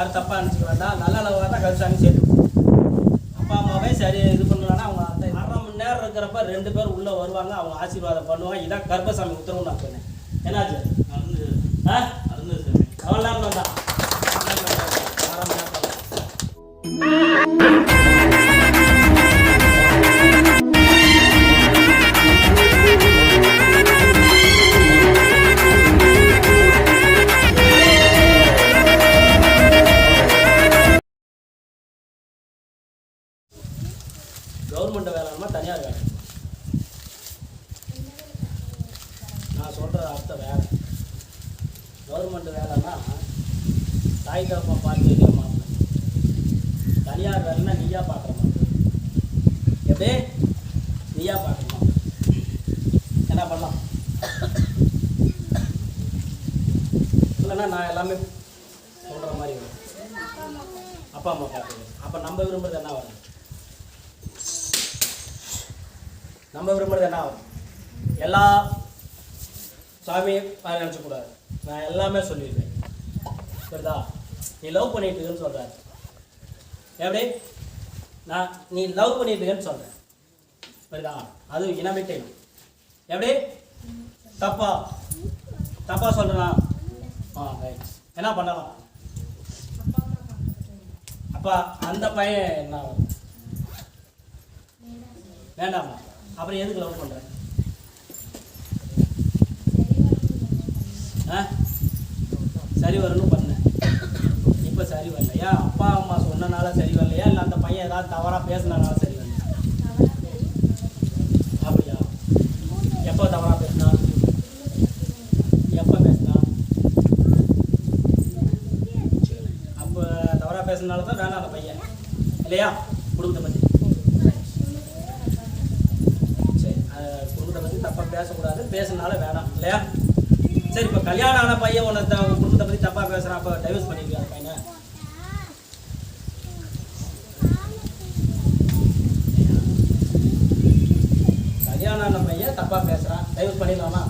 யாரும் தப்பாக நினச்சிக்க வேண்டாம். நல்ல அளவாக தான் கருசாமி சேர்த்து அப்பா அம்மாவே சரி இது பண்ணலான்னா அவங்க அத்தை அரை மணி நேரம் இருக்கிறப்ப ரெண்டு பேர் உள்ளே வருவாங்க. அவங்க ஆசீர்வாதம் பண்ணுவாங்க. இதான் கர்ப்பசாமி உத்தரவு நான் சொன்னேன். என்னாச்சு? ஆ? அவ்வளோ நேரம் வேண்டாம் தாய் தகப்பா பார்த்து வைக்கிற மாப்பிள்ளை. தனியார் வேலைன்னா நீயா பார்க்குற மாப்பிள்ளை. எப்படி நீயா பார்க்குற என்ன பண்ணலாம்? இல்லைன்னா நான் எல்லாமே சொல்கிற மாதிரி வரும். அப்பா அம்மா பார்க்குறது அப்போ நம்ம விரும்புறது என்ன வரும்? நம்ம விரும்புறது என்ன ஆகும் எல்லா சாமியும் நினச்சக்கூடாது. நான் எல்லாமே சொல்லியிருக்கேன் புரியுதா? நீ லவ் பண்ணிட்டு இருக்கேன்னு சொல்கிறாரு எப்படி? நான் நீ லவ் பண்ணிட்டுருக்கன்னு சொல்கிறேன் புரியுதா? அது இனமிட்டை எப்படி? தப்பா. தப்பா சொல்கிறேனா ஆ ரைட் என்ன பண்ணலாம்? அப்பா அந்த பையன் என்ன ஆகும்? வேண்டாமா? அப்புறம் எதுக்கு லவ் பண்ணுற ஆ? சரி வரணும் பண்ணேன் இப்போ சரி வரலையா அப்பா அம்மா சொன்னனால சரி வரலையா இல்லை அந்த பையன் ஏதாவது தவறாக பேசுனனால சரி வரலையா அப்படியா? எப்போ தவறாக பேசினா? எப்போ பேசினா? அப்போ தவறாக பேசினால தான் வேணாம் அந்த பையன். இல்லையா? குடும்பத்தை பற்றி சரி குடும்பத்தை பற்றி தப்பாக பேசக்கூடாது. பேசுனால வேணாம். இல்லையா? சரி இப்போ கல்யாணம் ஆன பையன் உன்னை த குடும்பத்தை பற்றி தப்பாக பேசுகிறான் அப்போ டைவர்ஸ் பண்ணிக்கலாம் அந்த பையனை கல்யாணம் ஆன பையன் தப்பாக பேசுகிறான் தயவு பண்ணிடலாமா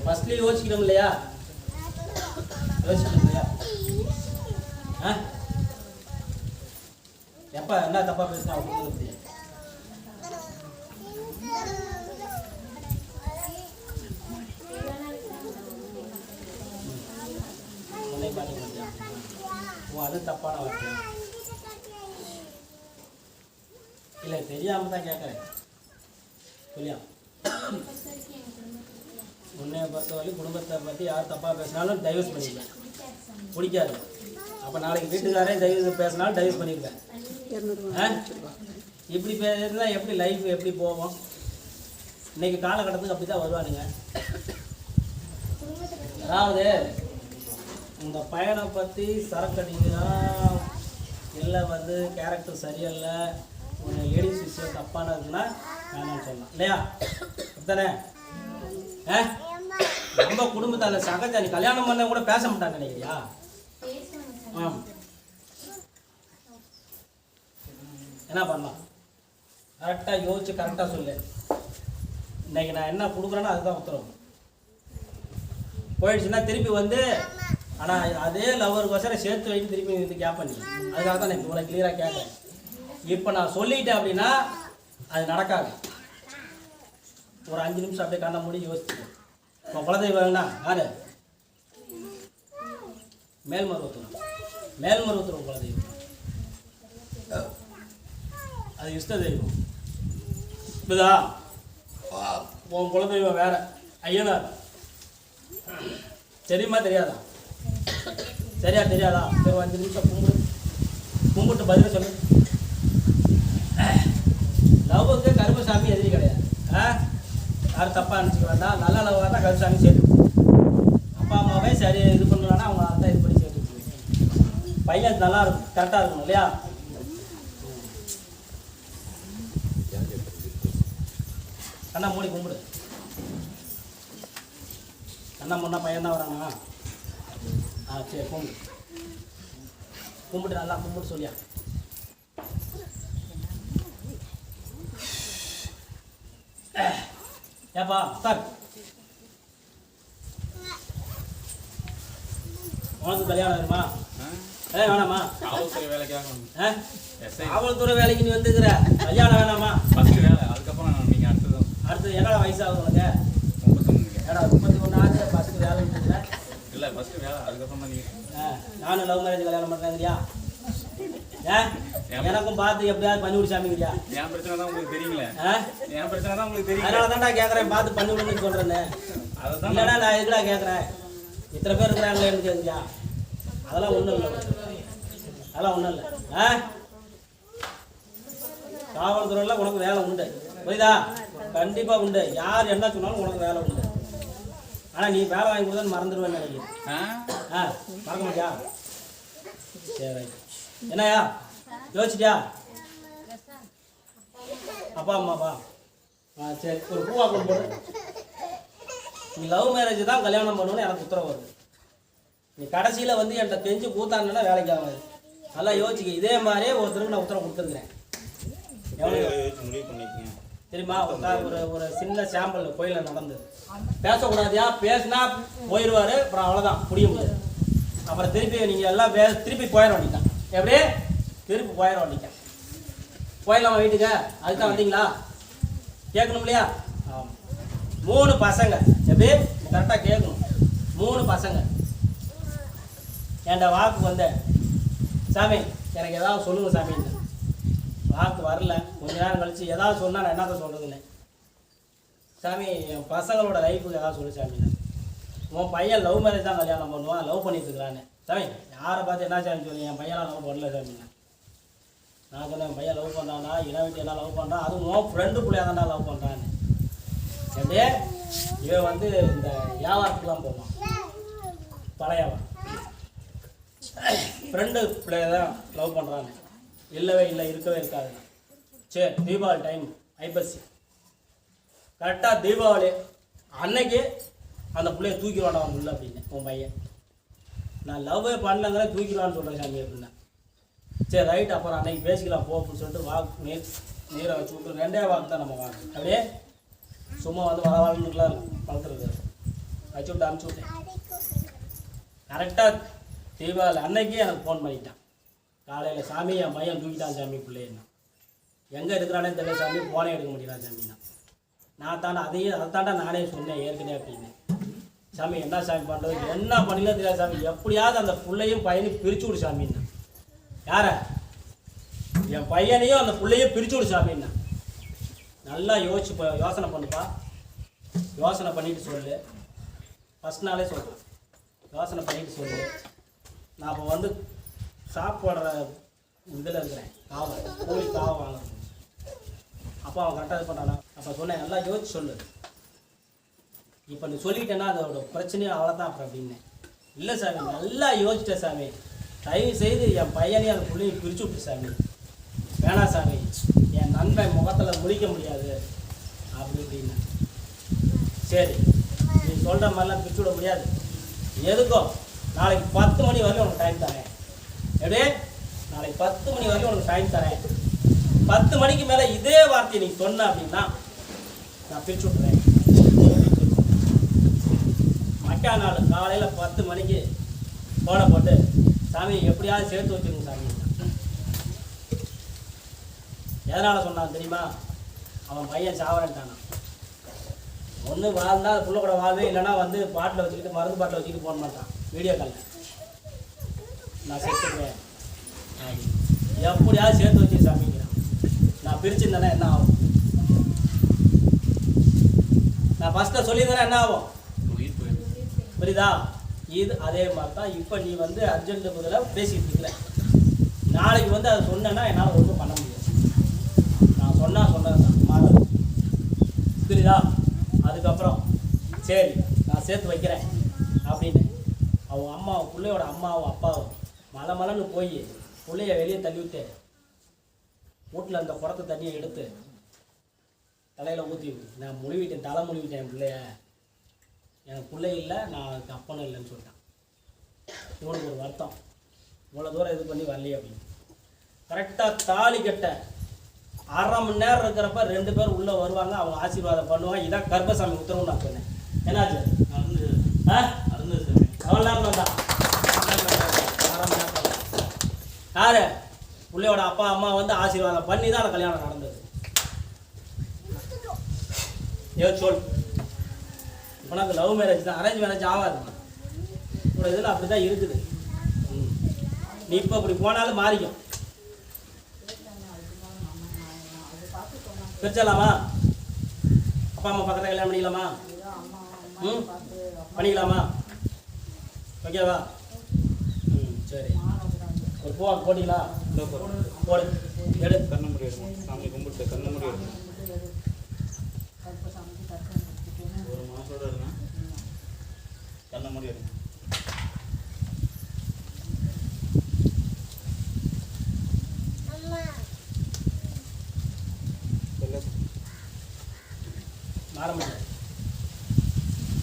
ஃபர்ஸ்ட்லேயே யோசிக்கணும் இல்லையா? யோசிக்கணும் இல்லையா? ஆ? எப்போ என்ன தப்பாக பேசுனா அவங்க அது தப்பான வார்த்தை. இல்லை தெரியாம தான் கேட்குறேன் புரியா உன்னைய பொறுத்தவரை குடும்பத்தை பற்றி யார் தப்பாக பேசினாலும் டைவர்ஸ் பண்ணிக்கலாம் பிடிக்காது. அப்போ நாளைக்கு வீட்டுக்காரே டைவர்ஸ் பேசினாலும் டைவர்ஸ் பண்ணிருக்கேன் ஆ? இப்படி பேசுனா எப்படி லைஃப் எப்படி போகும்? இன்னைக்கு காலகட்டத்துக்கு அப்படி தான் வருவானுங்க. அதாவது இந்த பையனை பற்றி சரக்கு அடிக்கிறான் இல்லை வந்து கேரக்டர் சரியில்லை ஒரு லேடிஸ் விஷயம் தப்பானதுன்னா வேணாம்னு சொல்லலாம் இல்லையா? அப்படித்தானே? ஆ? நம்ம குடும்பத்தால சகஜா நீ கல்யாணம் பண்ண கூட பேச மாட்டாங்க நினைக்கிறியா? ஆ என்ன பண்ணலாம்? கரெக்டாக யோசிச்சு கரெக்டாக சொல்லு. இன்னைக்கு நான் என்ன கொடுக்குறேன்னா அதுதான் உத்தரவு. போயிடுச்சுன்னா திருப்பி வந்து ஆனால் அதே லவருக்கோசரம் சேர்த்து வைட்டு திருப்பி வந்து கேட்பேன் நீ. அதுக்காக தான் நான் இவ்வளோ கிளியராக கேட்குறேன் இப்போ நான் சொல்லிட்டேன் அப்படின்னா அது நடக்காது. ஒரு அஞ்சு நிமிஷம் அப்படியே கண்ண மூடி யோசிச்சு இப்போ குலதெய்வம்னா யாரு? மேல்மருவத்தூர். மேல்மருவத்தூர் குலதெய்வம். அது இஷ்ட தெய்வம். இப்போதா உன் குலதெய்வம் வேற. ஐயனார். தெரியுமா தெரியாதா? சரியா தெரியாதா? சரி ஒரு அஞ்சு நிமிஷம் கும்பிடு. கும்பிட்டு பதில் சொல்லு. யாரும் தப்பாக நினச்சிக்க வேண்டாம். நல்ல அளவாக தான் கருமசாமி சேர்த்து அப்பா அம்மாவே சரி இது பண்ணலன்னா அவங்க அதான் இது பண்ணி சேர்த்து பையன் நல்லா இருக்கும். கரெக்டாக இருக்கணும் இல்லையா? கண்ணா மூடி கும்பிடு. கண்ணா முன்னா பையன் தான் வரானா? ஆ சரி கும்பிடு. கும்பிட்டு நல்லா கும்பிட்டு சொல்லியா. ஏப்பா சார் உனக்கு கல்யாணம் வருமா ஏ வேணாமா? காவல்துறை வேலைக்காக காவல்துறை வேலைக்கு நீ வந்துக்கிற. கல்யாணம் வேணாமா? ஃபர்ஸ்ட் வேலை அதுக்கப்புறம் நீங்கள் அடுத்தது. அடுத்து என்னடா வயசாகுது உனக்கு? ஏடா முப்பத்தி ஒன்று ஆச்சு பஸ்ஸுக்கு வேலை இல்லை? ஃபர்ஸ்ட் வேலை அதுக்கப்புறம் தான் நீங்கள் நானும் லவ் மேரேஜ் கல்யாணம் ஏன் எனக்கும் பார்த்து எப்படியாவது பண்ணி விடிச்சாமிங்கய்யா என் பிரச்சனை தான் உங்களுக்கு தெரியுங்களே? என் பிரச்சனை தான் உங்களுக்கு தெரியும் அதனால தான்டா கேட்குறேன் பார்த்து பண்ணி விடுன்னு சொல்கிறேன்னு அதை தான் இல்லைடா நான் எதுக்குடா கேட்குறேன் இத்தனை பேர் இருக்கிறாங்களேன்னு கேட்குறியா அதெல்லாம் ஒன்றும் இல்லை. அதெல்லாம் ஒன்றும் இல்லை. ஆ? காவல்துறையில் உனக்கு வேலை உண்டு. புரியுதா? கண்டிப்பாக உண்டு. யார் என்ன சொன்னாலும் உனக்கு வேலை உண்டு. ஆனால் நீ வேலை வாங்கி கொடுத்தா மறந்துடுவேன்னு நினைக்கிறேன். ஆ? ஆ? மறக்க மாட்டியா? சரி ரைட் என்னய்யா? யோசிச்சிட்டியா? அப்பா அம்மாப்பா ஆ சரி. ஒரு பூவா கொண்டு போடு. நீ லவ் மேரேஜ் தான் கல்யாணம் பண்ணணும்னு எனக்கு உத்தரவு வருது. நீ கடைசியில் வந்து என்கிட்ட கெஞ்சு கூத்தாங்கன்னா வேலைக்கு ஆகாது நல்லா யோசிக்க இதே மாதிரியே ஒருத்தருக்கு நான் உத்தரவு கொடுத்துருக்குறேன். தெரியுமா? ஒரு ஒரு சின்ன சாம்பிள் கோயிலில் நடந்தது. பேசக்கூடாதியா? பேசினா போயிடுவாரு அப்புறம் அவ்வளோதான் முடிய முடியாது. அப்புறம் திருப்பி நீங்கள் எல்லாம் திருப்பி போயிட வேண்டிட்டான் எப்படி திருப்பி போயிடும் வேண்டிட்டான் போயிடலாமா வீட்டுக்கு? அதுக்கு தான் வந்தீங்களா? கேட்கணும் இல்லையா? மூணு பசங்க. எப்படி கரெக்டாக கேட்கணும். மூணு பசங்க. என்ட வாக்கு வந்தேன் சாமி எனக்கு ஏதாவது சொல்லுங்கள் சாமி. வாக்கு வரல. கொஞ்ச நேரம் கழிச்சு ஏதாவது சொன்னால் நான் என்னத்த சொல்கிறதுன்னு சாமி என் பசங்களோட லைஃபுக்கு ஏதாவது சொல்லு சாமி. உன் பையன் லவ் மேரேஜ் தான் கல்யாணம் பண்ணுவான். லவ் பண்ணிட்டு இருக்கிறான்னு சாமி யாரை பார்த்து என்ன சாமி சொல்லி என் பையனாக லவ் பண்ணல சாமி. நான் சொன்னேன் என் பையன் லவ் பண்ணுறானா இளவெட்டி எல்லாம் லவ் பண்ணுறான் அதுவும் உன் ஃப்ரெண்டு பிள்ளையா தான்டா லவ் பண்ணுறான்னு சரி இவன் வந்து இந்த வியாபாரத்துக்குலாம் போவான். பழையவன் ஃப்ரெண்டு பிள்ளைய தான் லவ் பண்ணுறாங்க இல்லவே இல்லை இருக்கவே இருக்காது. சரி தீபாவளி டைம் ஐப்பசி கரெக்டாக தீபாவளி அன்னைக்கு அந்த பிள்ளைய தூக்கி அவன் உள்ள அப்படின்னு உன் பையன். நான் லவ்வே பண்ணலங்கிற தூக்கிடலான்னு சொல்கிறேன் சாமி அப்படின்னா. சரி ரைட் அப்புறம் அன்னைக்கு பேசிக்கலாம் போ அப்படின்னு சொல்லிட்டு வாக்கு நீர் நீரை வச்சு விட்டு ரெண்டே வாக்கு தான் நம்ம வாக்கு அப்படியே சும்மா வந்து வர வாழ்ந்துக்கலாம் வளர்த்துருக்கு வச்சு விட்டு அனுப்பிச்சி விட்டேன். கரெக்டாக தீபாவளி அன்னைக்கே எனக்கு ஃபோன் பண்ணிட்டான். காலையில் சாமி என் பையன் தூக்கிட்டான் சாமி பிள்ளைன்னா எங்கே இருக்கிறானே தெரியல சாமி ஃபோனே எடுக்க முடியல சாமின்னா நான். தானே அதையும் அதை தாண்டா நானே சொன்னேன் ஏற்கனவே அப்படின்னு. சாமி என்ன சாமி பண்ணுறது என்ன பண்ணலாம் தெரியாது சாமி. எப்படியாவது அந்த பிள்ளையும் பையனையும் பிரிச்சு விடு சாமின்னா யார? என் பையனையும் அந்த பிள்ளையும் பிரிச்சு விடு சாமின்னா நல்லா யோசிச்சு யோசனை பண்ணுப்பா. யோசனை பண்ணிட்டு சொல்லு. ஃபஸ்ட் நாளே சொல்கிறேன் யோசனை பண்ணிட்டு சொல்லு. நான் இப்போ வந்து சாப்பிட்ற இதில் இருக்கிறேன். காவல். கோழி காவல் வாங்குறேன் அப்போ அவன் கரெக்டாக இது பண்ணானா அப்போ சொன்னேன் நல்லா யோசிச்சு சொல்லு. இப்போ நீ சொல்லிட்டேன்னா அதோட பிரச்சனையும் அவ்வளோதான் அப்புறம் அப்படின்னு இல்லை சாமி நல்லா யோசிச்சிட்டேன் சாமி. தயவு செய்து என் பையனையும் அந்த பிள்ளையும் பிரிச்சு விட்டு சாமி. வேணாம் சாமி என் நண்பன் முகத்தில் முழிக்க முடியாது. அப்படி அப்படின்னு சரி நீ சொல்கிற மாதிரிலாம் பிரிச்சு விட முடியாது. எதுக்கோ நாளைக்கு பத்து மணி வரையும் உனக்கு டைம் தரேன். எப்படி? நாளைக்கு பத்து மணி வரையும் உனக்கு டைம் தரேன். பத்து மணிக்கு மேலே இதே வார்த்தையை நீ சொன்ன அப்படின்னா நான் பிரிச்சு விட்றேன் மக்கா நாள் காலையில் பத்து மணிக்கு போட போட்டு சாமி எப்படியாவது சேர்த்து வச்சுருங்க சாமி. எதனால் சொன்னான் தெரியுமா? அவன் பையன் சாவரன்ட்டானான் ஒன்று வாழ்ந்தால் புள்ள கூட வாழ்வே இல்லைன்னா வந்து பாட்டில் வச்சுக்கிட்டு மருந்து பாட்டில் வச்சுக்கிட்டு போன மாட்டான். வீடியோ காலில். நான் சேர்த்துக்குவேன் எப்படியாவது சேர்த்து வச்சு சாமிக்கிறான் நான் பிரிச்சிருந்தேன்னா என்ன ஆகும்? நான் ஃபஸ்ட்டில் சொல்லியிருந்தேன்னா என்ன ஆகும்? புரியுதா? இது அதே மாதிரி தான் இப்போ நீ வந்து அர்ஜென்ட் முதல்ல பேசிட்டு இருக்கிற. நாளைக்கு வந்து அதை சொன்னேன்னா என்னால் ஒன்றும் பண்ண முடியாது. நான் சொன்னா சொன்னது தான் மாறாது. புரியுதா? அதுக்கப்புறம் சரி நான் சேர்த்து வைக்கிறேன் அப்படின்னு. அவன் அம்மா பிள்ளையோட அம்மாவும் அப்பாவும் மலை மலைன்னு போய் பிள்ளைய வெளியே தள்ளி விட்டு வீட்டில் அந்த குடத்தை தண்ணியை எடுத்து தலையில் ஊற்றி நான் முழுவிட்டேன் தலை முழுவிட்டேன் என் பிள்ளைய. எனக்கு பிள்ளை இல்லை நான் அதுக்கு அப்பனும் இல்லைன்னு சொல்லிட்டான். இவனுக்கு ஒரு வருத்தம். இவ்வளோ தூரம் இது பண்ணி வரலையே அப்படின்னு. கரெக்டாக தாலி கட்ட அரை மணி நேரம் இருக்கிறப்ப ரெண்டு பேர் உள்ளே வருவாங்க அவங்க ஆசீர்வாதம் பண்ணுவாங்க. இதான் கர்ப்பசாமி உத்தரவு நான் சொன்னேன். என்னாச்சு? நடந்து ஆ? நடந்து அவ்வளோ நேரம் தான் யாரு? பிள்ளையோட அப்பா அம்மா வந்து ஆசீர்வாதம் பண்ணி தான் அந்த கல்யாணம் நடந்தது. ஏ சொல். இப்போ அந்த லவ் மேரேஜ் தான். அரேஞ்ச் மேரேஜ் ஆகாது உங்களோட இதில் அப்படி தான் இருக்குது. ம். நீ இப்போ இப்படி போனாலும் மாறிக்கும். பிரிச்சலாமா அப்பா அம்மா பக்கத்தில் கல்யாணம் பண்ணிக்கலாமா? ம்? பண்ணிக்கலாமா? ஓகேவா? ம் சரி. ஒரு பூ போட்டிங்களா? போடு. எடு. கண்ண மூடி சாமி கும்பிட்டு கண்ண மூடி மாசோட இருங்க கண்ணை மூடி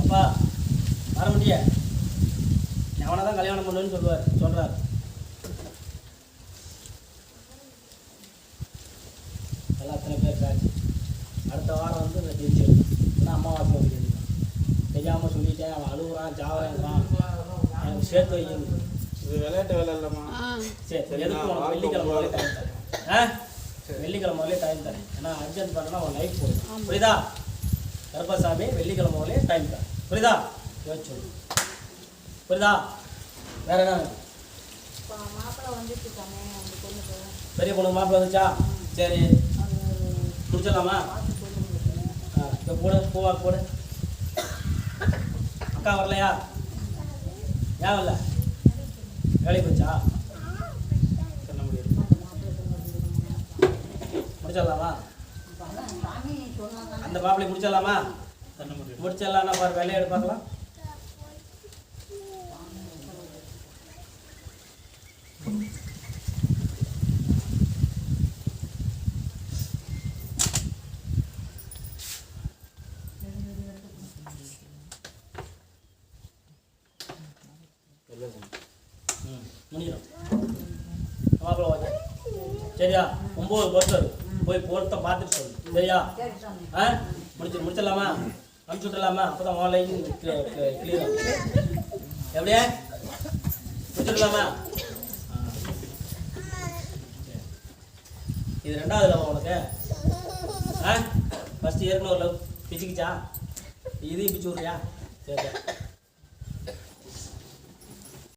அப்பா மாற முடிய? அவனை தான் கல்யாணம் பண்ணுன்னு சொல்லுவார் சொல்கிறார் எல்லாம் அத்தனை பேர் அடுத்த வாரம் வந்து இந்த ஜெயிச்சு நான் அம்மாவாசை தெரியாமல் சொல்லிட்டேன். அவன் அழுகுறான் ஜாவறான் எனக்கு சேர்த்து வைக்கணும் இது விளையாட்டு வேலை இல்லைம்மா. சரி சரி, எதுக்கு வெள்ளிக்கிழமை டைம் தரேன் ஆ? வெள்ளிக்கிழமை முதலே டைம் தரேன். ஏன்னா அர்ஜென்ட் பண்ணனா உன் லைஃப் போயிடும். புரியுதா? கருப்பசாமி வெள்ளிக்கிழமை முதலே டைம் தரேன். புரியுதா? யோசிச்சு. புரியுதா? வேற என்ன? பெரிய பொண்ணு மாப்பிள்ளை வந்துச்சா சரி. முடிச்சிடலாமா? போடு பூவா போடு. அக்கா வரலையா? ஏன் வரல? வேலைக்கு போச்சா? சொல்ல முடியாது முடிச்சிடலாமா? அந்த மாப்பிள்ளை முடிச்சிடலாமா? கண்ணை மூடி எடுங்க பாரு வேலையை எடு Thank you போங்க. ம் முடிஞ்சிடும் மாப்பிள்ளை ஓகே சரியா ஒம்பது பொருத்தம் போய் பொருத்த பார்த்துட்டு சொல்லு சரியா? ஆ? முடிச்சு முடிச்சிடலாமா? அனுப்பிச்சு விட்டுலாமா அப்போ தான் ஆன்லைன் கிளியர் எப்படியே முடிச்சிடலாமா? இது ரெண்டாவது லவ் உனக்கு? ஆ? ஃபஸ்ட் ஏற்கனவே ஒரு லவ் பிச்சுக்கிச்சா? இதையும் பிச்சு விட்றியா? சரி.